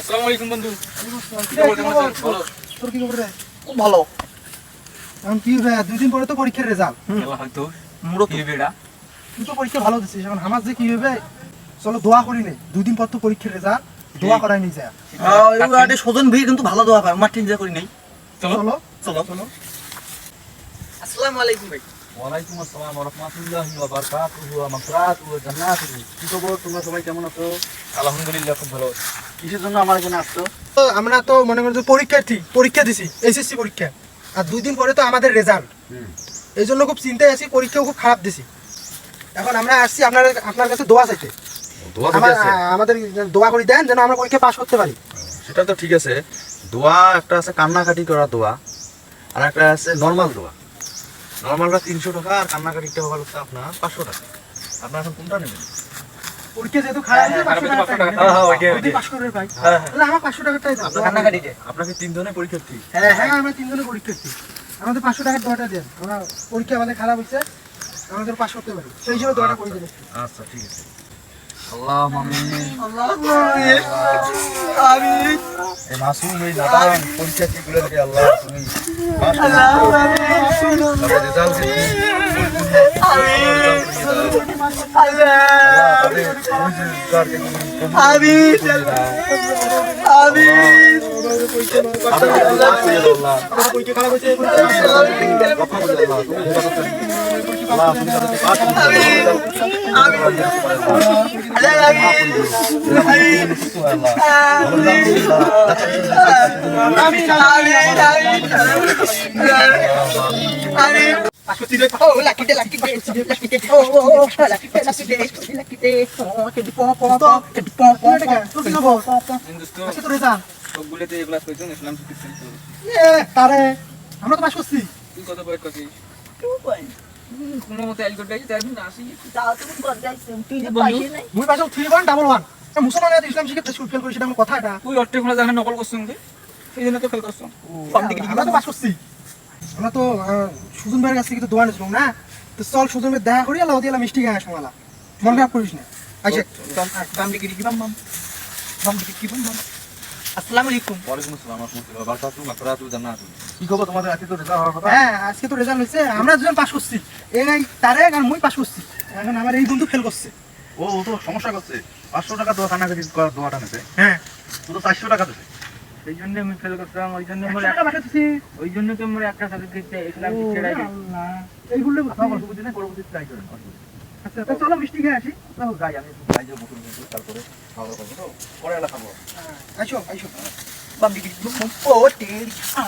আসসালামু আলাইকুম বন্ধু। ভালো তোর কি খবর রে খুব ভালো। এখন কি রে দুই দিন পরে তো পরীক্ষার রেজাল্ট আল্লাহ হয়তো। মুড়ো কি বেড়া? তুই তো পরীক্ষা ভালো দিছিস। এখন আমার যে কি হবে চলো দোয়া করি নে। দুই দিন পর তো পরীক্ষার রেজাল্ট দোয়া করাই নি যায় আরে সজন ভিড় কিন্তু ভালো দোয়া পায়। মার্টিন যা করি নাই। চলো। চলো চলো। আসসালামু আলাইকুম ভাই। ওয়ালাইকুম আসসালাম ওয়া রাহমাতুল্লাহি ওয়া বারাকাতুহু ওয়া মাগফিরাতুহু ওয়া জান্নাতুহু। কি খবর? তোমরা সবাই কেমন আছো? আলহামদুলিল্লাহ খুব ভালো। কিসের জন্য আমার এখানে আসছো? তো আমরা তো মনে করি যে পরীক্ষার্থী পরীক্ষা দিছি এসএসসি পরীক্ষা। আর দুই দিন পরে তো আমাদের রেজাল্ট এই জন্য খুব চিন্তায় আছি পরীক্ষাও খুব খারাপ দিছি। এখন আমরা আসছি আপনার আপনার কাছে দোয়া চাইতে। আমাদের দোয়া করে দেন যেন আমরা পরীক্ষা পাশ করতে পারি। সেটা তো ঠিক আছে। দোয়া একটা আছে কান্নাকাটি করা দোয়া আর একটা আছে নর্মাল দোয়া। নর্মালটা তিনশো টাকা আর কান্নাকাটিটা হলো হচ্ছে আপনার পাঁচশো টাকা। আপনার এখন কোনটা নেবেন? পরীক্ষা যেহেতু খারাপ হয়েছে, খারাপ হয়েছে, 500 টাকা হ্যাঁ, হ্যাঁ, হ্যাঁ, তাহলে আমার পাঁচশো টাকাটাই দাও। কান্নাকাটিতে আপনাকে তিন পরীক্ষার্থী। হ্যাঁ হ্যাঁ আমরা তিনজনের পরীক্ষার্থী। আমাদের পাঁচশো টাকার দোয়াটা দেন। আমরা পরীক্ষা আমাদের খারাপ হয়েছে আমাদের পাস করতে পারি। সেই হিসেবে দোয়াটা করে দেবেন আচ্ছা ঠিক আছে। আল্লাহ মাসুম এই নাদান পরীক্ষা করে। তুমি আমি তারে আমরা তো পাস করছি তুই কত করছিস। শিখে ফেল করেছি এটা আমার কথা এটা তুই জানা নকল করছিস এই ফেল করছ আমরা তো পাস করছি আমরা তো সুজন ভাইয়ের কাছ থেকে তো দোয়া নিয়েছিলাম না? তো চল সুজন ভাই দেখা করি আল্লাহ দিলাম মিষ্টি খাই আসমালা মন খারাপ করিস না। আচ্ছা বাম বাম। কি বাম বাম। আসসালামু আলাইকুম। ওয়ালাইকুম আসসালাম ওয়া রাহমাতুল্লাহি ওয়া বারাকাতুহু। মাগফিরাতুহু জান্নাতুহু। কি খবর তোমাদের? আজকে তো রেজাল্ট হওয়ার কথা। হ্যাঁ আজকে তো রেজাল্ট আমরা দুজন পাস করছি। এই নাই তারে আর মুই পাস করছি। এখন আমার এই বন্ধু ফেল করছে। ও ও তো সমস্যা করছে। পাঁচশো টাকা দোয়া কানাকাটি করার দোয়াটা নেছে। হ্যাঁ। তো চারশো টাকা দেবে। এই জন্য আমি ফেল করতাম ওই জন্য ওই জন্য তো মোর একটা সার্টিফিকেট ইসলাম শিক্ষা আল্লাহ। এই বললে কথা বলব বুঝলি পরবর্তীতে ট্রাই করেন আচ্ছা চলো মিষ্টি খেয়ে আসি। যাই আমি যাই যাব তারপরে খাওয়া করব। তো পরে এলা খাব। আইসো আইসো। বাম দিকে ও তেরি আ